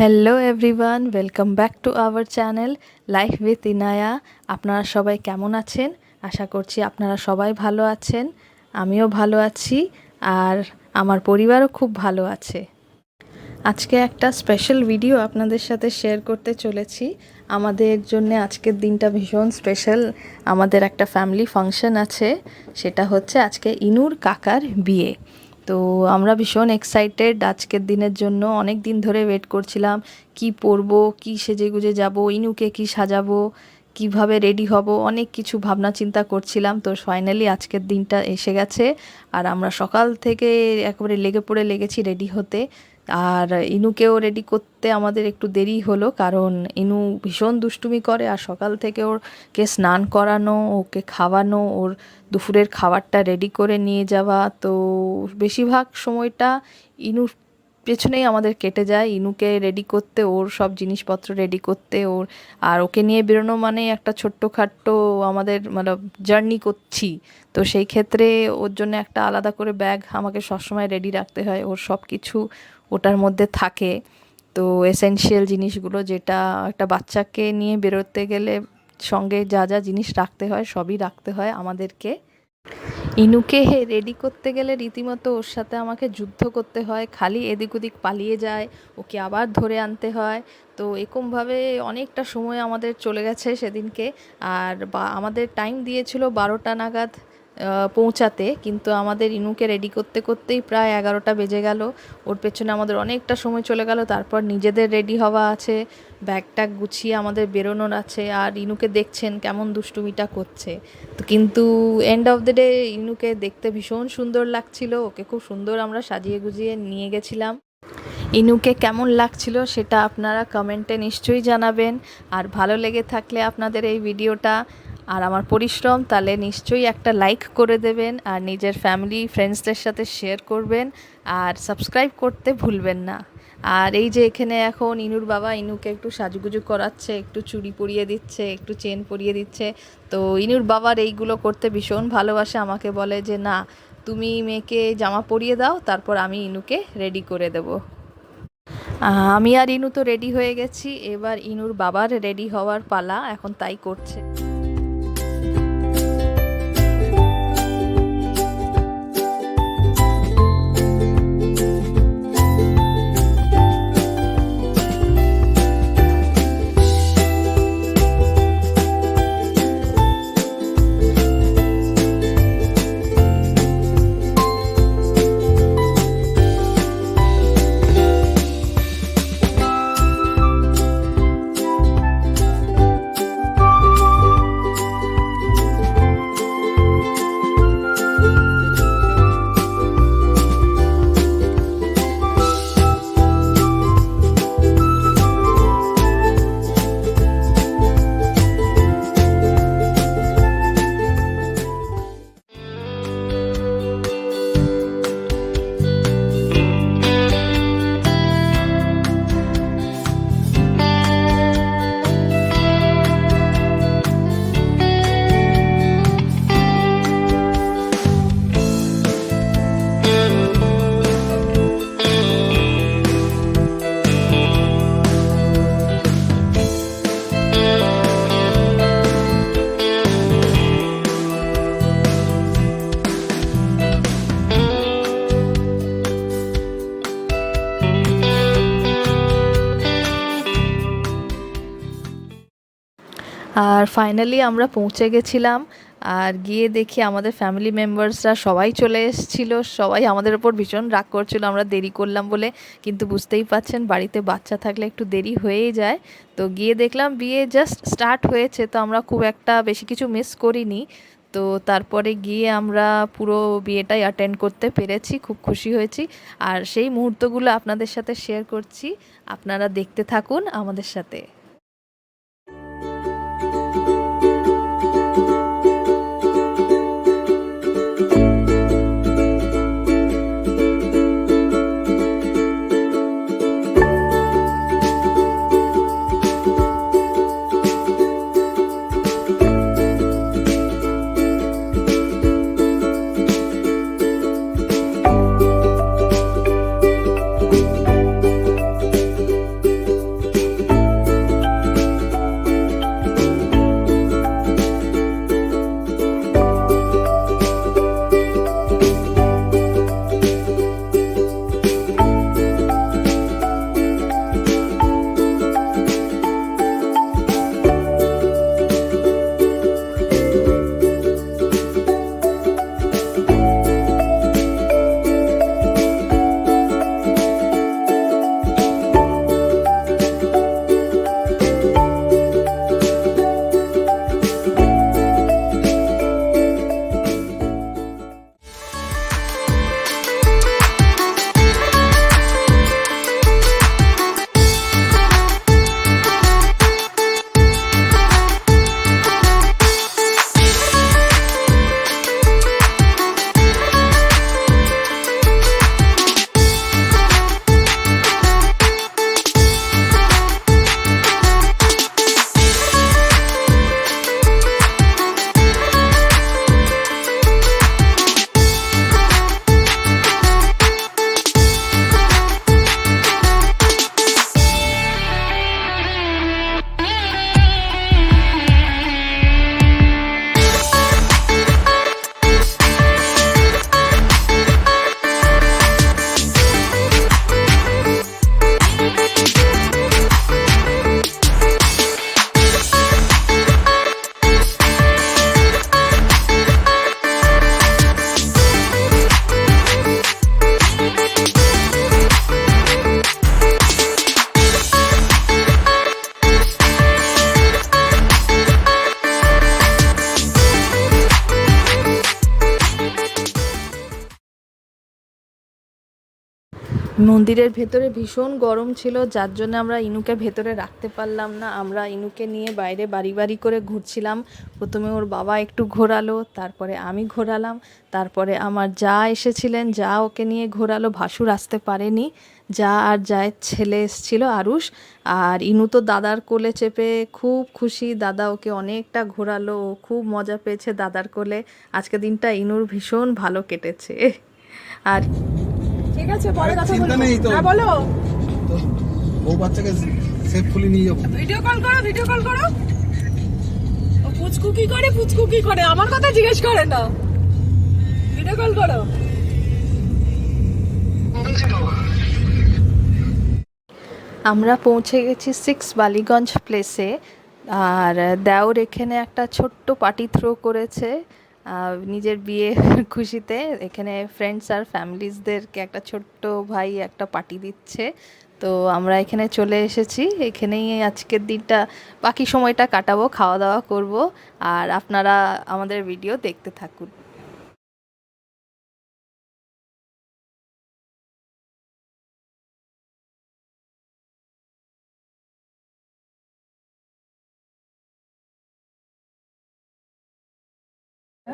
Hello everyone welcome back to our channel life with Inaya আপনারা সবাই কেমন আছেন? আশা করছি আপনারা সবাই ভালো আছেন, আমিও ভালো আছি, আর আমার পরিবারও খুব ভালো আছে। আজকে একটা স্পেশাল ভিডিও আপনাদের সাথে শেয়ার করতে চলেছি। আমাদের জন্য আজকের দিনটা ভীষণ স্পেশাল আমাদের একটা ফ্যামিলি ফাংশন আছে, সেটা হচ্ছে আজকে ইনুর কাকার বিয়ে। তো আমরা ভীষণ এক্সাইটেড আজকের দিনের জন্য। অনেক দিন ধরে ওয়েট করছিলাম, কি পরব, কি সেজে গুজে যাব, ইনুকে কি সাজাবো, কীভাবে রেডি হব, অনেক কিছু ভাবনা চিন্তা করছিলাম। তো ফাইনালি আজকের দিনটা এসে গেছে, আর আমরা সকাল থেকে একেবারে লেগে পড়ে লেগেছি রেডি হতে। আর ইনুকেও রেডি করতে আমাদের একটু দেরি হলো, কারণ ইনু ভীষণ দুষ্টুমি করে, আর সকাল থেকে ওরকে স্নান করানো, ওকে খাওয়ানো, ওর দুপুরের খাবারটা রেডি করে নিয়ে যাওয়া। তো বেশিরভাগ সময়টা ইনুর পেছনেই আমাদের কেটে যায়। ইনুকে রেডি করতে, ওর সব জিনিসপত্র রেডি করতে, ওর আর ওকে নিয়ে বেরোনো মানে একটা ছোট্টখাট্ট আমাদের মানে জার্নি করছি। তো সেই ক্ষেত্রে ওর জন্য একটা আলাদা করে ব্যাগ আমাকে সবসময় রেডি রাখতে হয়। ওর সব কিছু ওটার মধ্যে থাকে। তো এসেনশিয়াল জিনিসগুলো যেটা একটা বাচ্চাকে নিয়ে বেরোতে গেলে সঙ্গে যা যা জিনিস রাখতে হয় সবই রাখতে হয় আমাদেরকে। ইনুকে রেডি করতে গেলে রীতিমতো ওর সাথে আমাকে যুদ্ধ করতে হয়, খালি এদিক ওদিক পালিয়ে যায়, ওকে আবার ধরে আনতে হয়। তো এরকমভাবে অনেকটা সময় আমাদের চলে গেছে সেদিনকে। আর বা, আমাদের টাইম দিয়েছিল বারোটা নাগাদ। পৌঁছাতে, কিন্তু আমাদের ইনুকে রেডি করতে করতেই প্রায় এগারোটা বেজে গেল। ওর পেছনে আমাদের অনেকটা সময় চলে গেল, তারপর নিজেদের রেডি হওয়া আছে ব্যাগ ট্যাগ গুছিয়ে আমাদের বেরোনোর আছে, আর ইনুকে দেখছেন কেমন দুষ্টুমিটা করছে। তো কিন্তু এন্ড অফ দ্য ডে ইনুকে দেখতে ভীষণ সুন্দর লাগছিল, ওকে খুব সুন্দর আমরা সাজিয়ে গুজিয়ে নিয়ে গেছিলাম। ইনুকে কেমন লাগছিল সেটা আপনারা কমেন্টে নিশ্চয়ই জানাবেন, আর ভালো লেগে থাকলে আপনাদের এই ভিডিওটা আর আমার পরিশ্রম, তাহলে নিশ্চয়ই একটা লাইক করে দেবেন আর নিজের ফ্যামিলি ফ্রেন্ডসদের সাথে শেয়ার করবেন আর সাবস্ক্রাইব করতে ভুলবেন না। আর এই যে এখানে এখন ইনুর বাবা ইনুকে একটু সাজুগুজু করাচ্ছে, একটু চুড়ি পরিয়ে দিচ্ছে, একটু চেন পরিয়ে দিচ্ছে। তো ইনুর বাবার এইগুলো করতে ভীষণ ভালোবাসে, আমাকে বলে যে, না, তুমি মেয়েকে জামা পরিয়ে দাও, তারপর আমি ইনুকে রেডি করে দেবো। আমি আর ইনু তো রেডি হয়ে গেছি, এবার ইনুর বাবার রেডি হওয়ার পালা, এখন তাই করছে। আর ফাইনালি আমরা পৌঁছে গেছিলাম আর গিয়ে দেখি আমাদের ফ্যামিলি মেম্বার্সরা সবাই চলে এসেছিল, সবাই আমাদের ওপর ভীষণ রাগ করছিল, আমরা দেরি করলাম বলে, কিন্তু বুঝতেই পাচ্ছেন বাড়িতে বাচ্চা থাকলে একটু দেরি হয়েই যায়। তো গিয়ে দেখলাম বিয়ে জাস্ট স্টার্ট হয়েছে, তো আমরা খুব একটা বেশি কিছু মিস করিনি। তো তারপরে গিয়ে আমরা পুরো বিয়েটাই অ্যাটেন্ড করতে পেরেছি, খুব খুশি হয়েছি। আর সেই মুহূর্তগুলো আপনাদের সাথে শেয়ার করছি, আপনারা দেখতে থাকুন আমাদের সাথে। মন্দিরের ভেতরে ভীষণ গরম ছিল, যার জন্য আমরা ইনুকে ভেতরে রাখতে পারলাম না। আমরা ইনুকে নিয়ে বাইরে বাড়ি বাড়ি করে ঘুরছিলাম। প্রথমে ওর বাবা একটু ঘোরালো, তারপরে আমি ঘোরালাম। তারপরে আমার যা এসেছিলেন, যা ওকে নিয়ে ঘোরালো, ভাসুর আসতে পারেনি। যা আর যায় ছেলে এসছিল, আরুষ। আর ইনু তো দাদার কোলে চেপে খুব খুশি, দাদা ওকে অনেকটা ঘোরালো খুব মজা পেয়েছে দাদার কোলে। আজকে দিনটা ইনুর ভীষণ ভালো কেটেছে। আর ঠিক আছে পরে কথা বলব। তো। হ্যাঁ বলো। বউ বাচ্চাকে সেফ খুলে নিয়ে যাব। ভিডিও কল করো ভিডিও কল করো। ও পুচকু কি করে পুচকু কি করে? আমার কথা জিজ্ঞেস করে না। ভিডিও কল করো। আমরা পৌঁছে গেছি সিক্স বালিগঞ্জ প্লেসে আর দেওর এখানে একটা ছোট্ট পার্টি থ্রো করেছে। নিজের বিয়ে খুশিতে এখানে ফ্রেন্ডস আর ফ্যামিলিজদেরকে একটা ছোট্ট ভাই একটা পার্টি দিচ্ছে। তো আমরা এখানে চলে এসেছি। এখানেই আজকের দিনটা, বাকি সময়টা কাটাবো, খাওয়া দাওয়া করব। আর আপনারা আমাদের ভিডিও দেখতে থাকুন।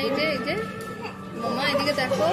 এই যে এই যে মামা এদিকে দেখো।